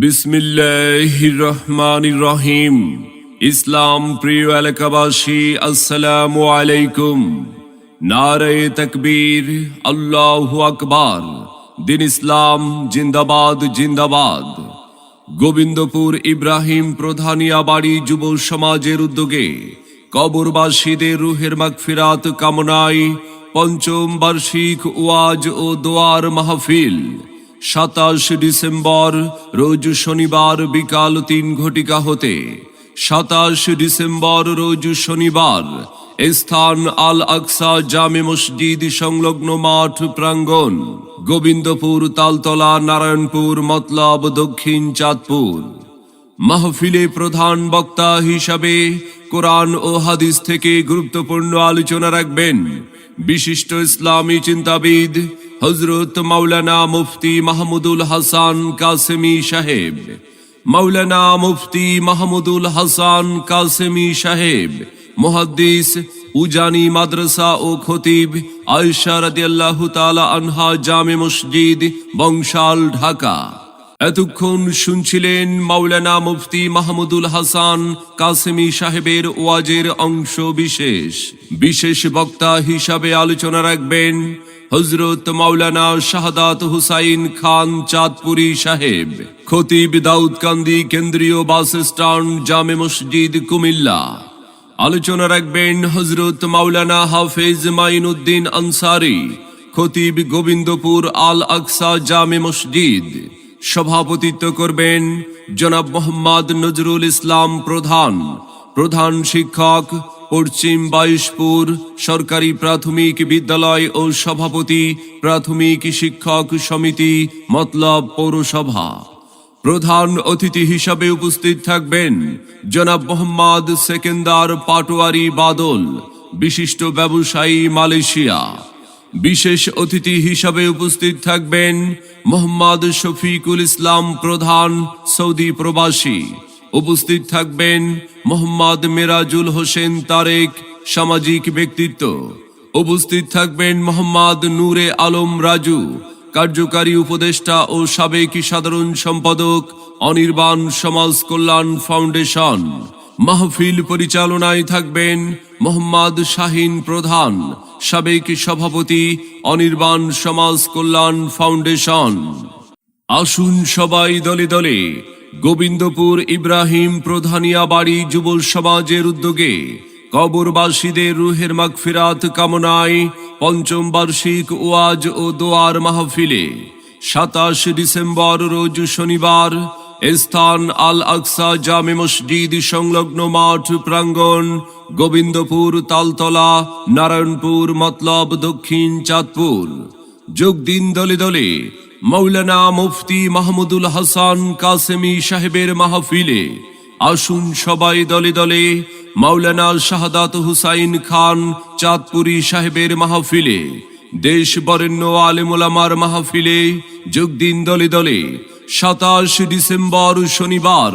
বিসমিল্লাহির রহমানির রহিম ইসলাম প্রিয় এলাকাবাসী, আসসালামু আলাইকুম। নারে তকবীর, আল্লাহু আকবার। দিন ইসলাম জিন্দাবাদ জিন্দাবাদ। গোবিন্দপুর ইব্রাহিম প্রধানিয়া বাড়ি যুব সমাজের উদ্যোগে কবরবাসীদের রুহের মাগফিরাত কামনায় পঞ্চম বার্ষিক ওয়াজ ও দোয়ার মাহফিল সাতাশ ডিসেম্বর, রোজ শনিবার বিকাল তিন ঘটিকা হতে। সাতাশ ডিসেম্বর, রোজ শনিবার স্থান আল আকসা জামে মসজিদ সংলগ্ন মাঠ প্রাঙ্গণ, গোবিন্দপুর, তালতলা, নারায়ণপুর, মতলব, দক্ষিণ চাঁদপুর। মাহফিলে প্রধান বক্তা হিসাবে কোরআন ও হাদিস থেকে গুরুত্বপূর্ণ আলোচনা রাখবেন। বিশিষ্ট ইসলামী চিন্তাবিদ হজরত মাওলানা মুফতি মাহমুদুল হাসান কাসেমি সাহেব, মাওলানা মুফতি মাহমুদুল হাসান কাসেমি সাহেব, মুহাদ্দিস উজানি মাদ্রাসা ও খতিব আয়সা রাদিয়াল্লাহু তাআলা আনহা জামে মসজিদ, বংশাল, ঢাকা। এতক্ষণ শুনছিলেন মাওলানা মুফতি মাহমুদুল হাসান কাসেমি সাহেবের ওয়াজের অংশ বিশেষ। বিশেষ বক্তা হিসাবে আলোচনা রাখবেন হজরত মাওলানা শাহাদাত হুসাইন খান চাঁদপুরি সাহেব, খতিব দাউদকান্দি কেন্দ্রীয় বাস স্ট্যান্ড জামে মসজিদ কুমিল্লা। আলোচনা রাখবেন হজরত মাওলানা হাফেজ মাইনুদ্দিন আনসারি, খতিব গোবিন্দপুর আল আকসা জামে মসজিদ। সভাপতিত্ব করবেন জনাব মোহাম্মদ নজরুল ইসলাম প্রধান প্রধান শিক্ষক পশ্চিম বাইশপুর, সরকারি প্রাথমিক বিদ্যালয় ও সভাপতি, প্রাথমিক শিক্ষক সমিতি, মতলব পৌরসভা। প্রধান অতিথি হিসাবে উপস্থিত থাকবেন জনাব মোহাম্মদ সেকেন্দার পাটোয়ারি বাদল, বিশিষ্ট ব্যবসায়ী মালয়েশিয়া। বিশেষ অতিথি হিসাবে উপস্থিত থাকবেন মোহাম্মদ শফিকুল ইসলাম প্রধান সৌদি প্রবাসী। উপস্থিত থাকবেন মোহাম্মদ মেরাজুল হোসেন তারেক, সামাজিক ব্যক্তিত্ব। উপস্থিত থাকবেন মোহাম্মদ নূরে আলম রাজু, কার্যকারী উপদেষ্টা ও সাবেক সাধারণ সম্পাদক অনির্বাণ সমাজ কল্যাণ ফাউন্ডেশন। মাহফিল পরিচালনায় থাকবেন মোহাম্মদ শাহিন প্রধান, সাবেক সভাপতি অনির্বাণ সমাজ কল্যাণ ফাউন্ডেশন। আসুন সবাই দলে দলে গোবিন্দপুর ইব্রাহিম প্রধানিয়া বাড়ি যুব সমাজের উদ্যোগে কবরবাসীদের রুহের মাগফিরাত কামনায় পঞ্চম বার্ষিক ওয়াজ ও দোয়ার মাহফিলে সাতাশ ডিসেম্বর রোজ শনিবার স্থান আল আকসা জামে মসজিদ সংলগ্ন মাঠ প্রাঙ্গণ গোবিন্দপুর তালতলা, নারায়ণপুর, মতলব দক্ষিণ চাঁদপুর। যোগ দিন দলে দলে মৌলানা মুফতি মাহমুদুল হাসান কাসেমি সাহেবের মাহফিলে আসুন সবাই দলে দলে মাওলানা শাহাদাত হুসাইন খান চাঁদপুরি সাহেবের মাহফিলে, দেশ বরেণ্য আলেমুলামার মাহফিলে যোগ দিন দলে দলে। সাতাশ ডিসেম্বর শনিবার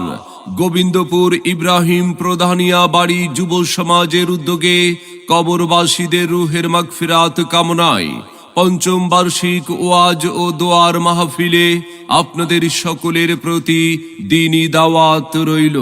গোবিন্দপুর ইব্রাহিম প্রধানিয়া বাড়ি যুব সমাজের উদ্যোগে কবরবাসীদের রুহের মাগফিরাত কামনায় পঞ্চম বার্ষিক ওয়াজ ও দোয়ার মাহফিলে আপনাদের সকলের প্রতি দিনই দাওয়াত রইল।